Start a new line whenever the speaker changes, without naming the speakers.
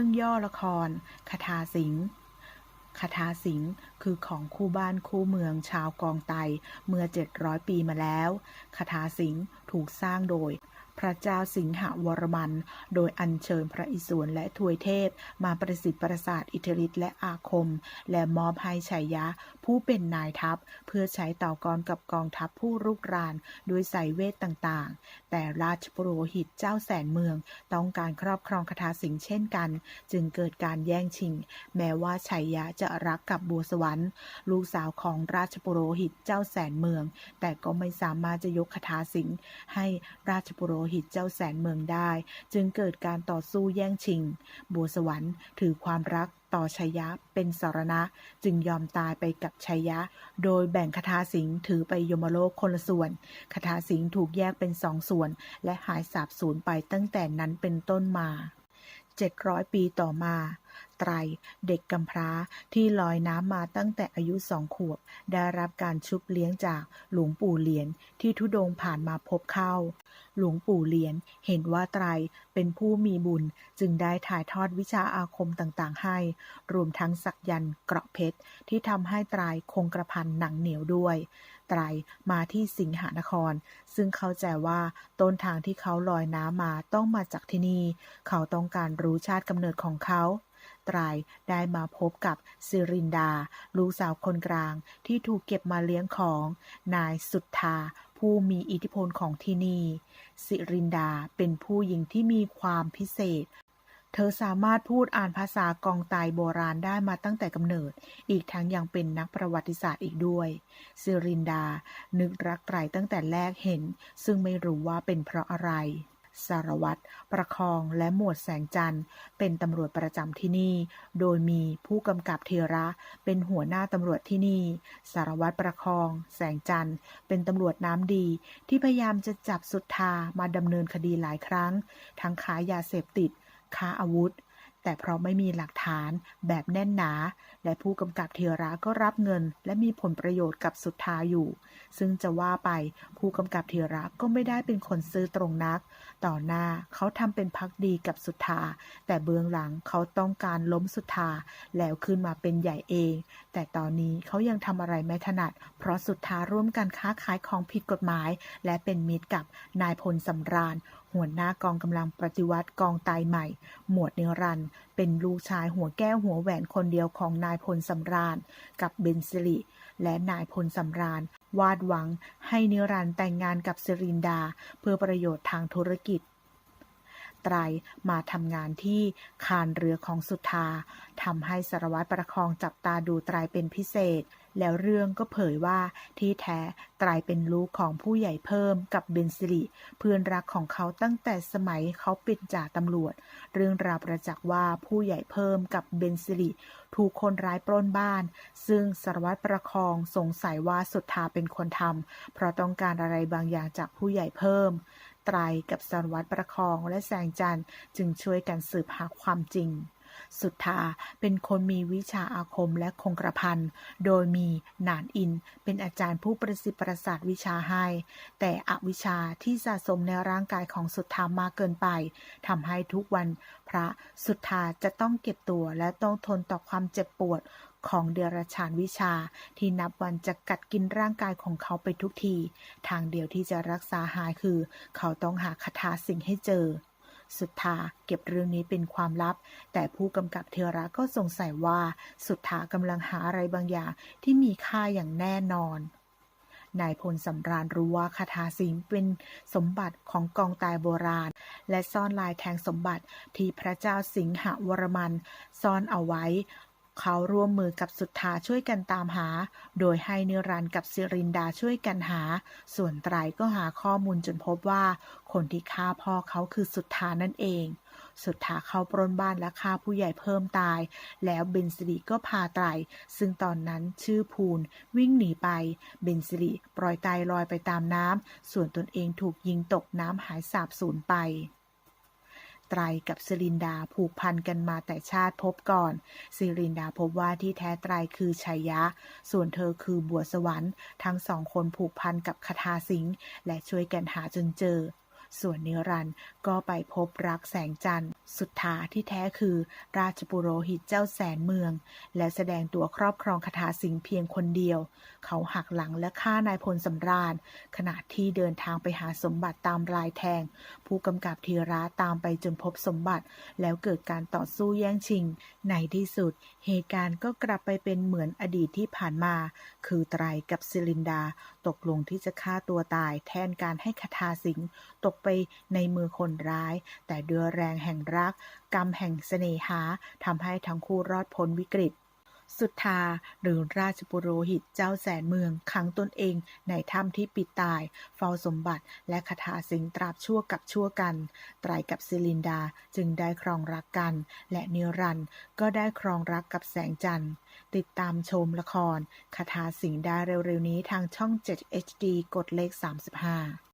่องย่อละครคาถาสิงคาถาสิงคือของคู่บ้านคู่เมืองชาวกองไตเมื่อ 700 ปีมาแล้วคาถาสิงถูกสร้างโดย พระเจ้าสิงหวรมัน โดยอัญเชิญพระอิศวรและทวยเทพ มาประสิทธิ์ประสาทอิทธิฤทธิ์และอาคม และมอบให้ชัยยะ ผู้เป็นนายทัพ เพื่อใช้ต่อกรกับกองทัพผู้รุกรานด้วยสายเวทต่างๆ แต่ราชปุโรหิตเจ้าแสนเมือง ต้องการครอบครองคาถาสิงเช่นกัน จึงเกิดการแย่งชิง แม้ว่าชัยยะจะรักกับบัวสวรรค์ ลูกสาวของราชปุโรหิตเจ้าแสนเมือง แต่ก็ไม่สามารถจะยกคาถาสิงให้ราชปุโรหิตเจ้าแสนเมืองได้ จึงเกิดการต่อสู้แย่งชิง บัวสวรรค์ถือความรักต่อชัยยะเป็นสารณะ จึงยอมตายไปกับชัยยะ โดยแบ่งคาถาสิงห์ถือไปยมโลกคนละส่วนคาถาสิงห์ถูกแยกเป็นสองส่วน และหายสาบสูญไปตั้งแต่นั้นเป็นต้นมา 700 ปีต่อมาไตร เด็กกำพร้าที่ลอยน้ำมาตั้งแต่อายุสองขวบ ได้รับการชุบเลี้ยงจากหลวงปู่เหรียญที่ทุดงผ่านมาพบเข้า หลวงปู่เหรียญเห็นว่าไตรเป็นผู้มีบุญจึงได้ถ่ายทอดวิชาอาคมต่างๆ ให้ รวมทั้งสักยันต์เกราะเพชรที่ทำให้ไตรคงกระพันหนังเหนียวด้วย ไตรมาที่สิงหานคร ซึ่งเข้าใจว่าต้นทางที่เขาลอยน้ำมาต้องมาจากที่นี่ เขาต้องการรู้ชาติกำเนิดของเขา ไตรได้มาพบกับซิรินดา ลูกสาวคนกลางที่ถูกเก็บมาเลี้ยงของ นายสุทธาผู้มีอิทธิพลของที่นี่ สิรินดาเป็นผู้หญิงที่มีความพิเศษ เธอสามารถพูดอ่านภาษากองไตโบราณได้มาตั้งแต่กำเนิด อีกทั้งยังเป็นนักประวัติศาสตร์อีกด้วยซิรินดา นึกรักไตรตั้งแต่แรกเห็น ซึ่งไม่รู้ว่าเป็นเพราะอะไร สารวัตร ประคอง และหมวดแสงจันทร์ เป็นตำรวจประจำที่นี่ โดยมีผู้กำกับเทระ เป็นหัวหน้าตำรวจที่นี่ สารวัตรประคอง แสงจันทร์ เป็นตำรวจน้ำดี ที่พยายามจะจับสุทธามาดำเนินคดีหลายครั้ง ทั้งค้ายาเสพติด ค้าอาวุธ แต่เพราะไม่มีหลักฐานแบบแน่นหนา และผู้กำกับเทระก็รับเงิน และมีผลประโยชน์กับสุทธาอยู่ ซึ่งจะว่าไปผู้กำกับเทระก็ไม่ได้เป็นคนซื้อตรงนัก ต่อหน้าเขาทำเป็นพักดีกับสุทธาแต่เบื้องหลังเขาต้องการล้มสุทธาแล้วขึ้นมาเป็นใหญ่เอง แต่ตอนนี้เขายังทำอะไรไม่ถนัด เพราะสุทธาร่วมกันค้าขายของผิดกฎหมาย และเป็นมิตรกับนายพลสำราญ หัวหน้ากองกำลังปฏิวัติกองตายใหม่ หมวดนิรันด์เป็นลูกชายหัวแก้วหัวแหวนคนเดียวของนายพลสำราญ กับเบนซิริ และนายพลสำราญ วาดหวังให้นิรันด์แต่งงานกับสิรินดา เพื่อประโยชน์ทางธุรกิจ ไตรมาทำงานที่คานเรือของสุธาทำให้สารวัตรประคองจับตาดูไตรเป็นพิเศษ แล้วเรื่องก็เผยว่าที่แท้ไตรเป็นลูกของผู้ใหญ่เพิ่มกับเบนซิริเพื่อนรักของเขาตั้งแต่สมัยเขาเป็นจ่าตำรวจ เรื่องราวประจักษ์ว่าผู้ใหญ่เพิ่มกับเบนซิริถูกคนร้ายปล้นบ้าน ซึ่งสารวัตรประคองสงสัยว่าสุธาเป็นคนทำเพราะต้องการอะไรบางอย่างจากผู้ใหญ่เพิ่ม ไตรกับสารวัตรประคองและแสงจันทร์จึงช่วยกันสืบหาความจริง สุทธาเป็นคนมีวิชาอาคมและคงกระพันโดยมีหนานอินเป็นอาจารย์ผู้ประสิทธิ์ประสาทวิชาให้ แต่อวิชชาที่สะสมในร่างกายของสุทธามากเกินไปทำให้ทุกวันพระสุทธาจะต้องเก็บตัวและต้องทนต่อความเจ็บปวด ของเดรัจฉานวิชา ที่นับวันจะกัดกินร่างกายของเขาไปทุกที ทางเดียวที่จะรักษาหายคือ เขาต้องหาคาถาสิ่งให้เจอ สุทธาเก็บเรื่องนี้เป็นความลับ แต่ผู้กำกับเทระก็สงสัยว่า สุทธากำลังหาอะไรบางอย่างที่มีค่าอย่างแน่นอนนายพลสำราญรู้ว่าคาถาสิงเป็นสมบัติของกองตายโบราณ และซ่อนลายแทงสมบัติที่พระเจ้าสิงหวรมัน ซ่อนเอาไว้ เขาร่วมมือกับสุทธาช่วยกันตามหา โดยให้นิรันกับสิรินดาช่วยกันหา ส่วนไตรก็หาข้อมูลจนพบว่า คนที่ฆ่าพ่อเขาคือสุทธานั่นเอง สุทธาเข้าปล้นบ้านและฆ่าผู้ใหญ่เพิ่มตาย แล้วเบนซิริก็พาไตร ซึ่งตอนนั้นชื่อภูนวิ่งหนีไป เบนซิริปล่อยไตรลอยไปตามน้ำ ส่วนตนเองถูกยิงตกน้ำหายสาบสูญไป ไตรกับซิรินดาผูกพันกันมาแต่ชาติพบก่อนซิรินดาพบว่าที่แท้ไตรคือชัยยะ ส่วนเธอคือบัวสวรรค์ ทั้งสองคนผูกพันกับคาถาสิงห์และช่วยกันหาจนเจอ ส่วนนิรันก็ไปพบรักแสงจันทร์ สุดท้าที่แท้คือ ราชปุโรหิตเจ้าแสนเมือง และแสดงตัวครอบครองคาถาสิงเพียงคนเดียว เขาหักหลังและฆ่านายพลสำราญ ขณะที่เดินทางไปหาสมบัติตามรายแทง ผู้กำกับธีระตามไปจนพบสมบัติ แล้วเกิดการต่อสู้แย่งชิง ในที่สุด เหตุการณ์ก็กลับไปเป็นเหมือนอดีตที่ผ่านมา คือไตรกับซิลินดา ตกลงที่จะฆ่าตัวตาย แทนการให้คาถาสิงตกไปในมือคนร้าย แต่ด้วยแรงแห่งรัก กรรมแห่งเสน่หาทำให้ทั้งคู่รอดพ้นวิกฤต สุทธาหรือราชปุโรหิตเจ้าแสนเมืองขังตนเองในถ้ำที่ปิดตาย เฝ้าสมบัติและคาถาสิงตราบชั่วกับชั่วกัน ไตรกับซิลินดาจึงได้ครองรักกัน และนิรันด์ก็ได้ครองรักกับแสงจันทร์ติดตามชมละครคาถาสิงได้เร็วๆนี้ทางช่อง 7 HD กดเลข 35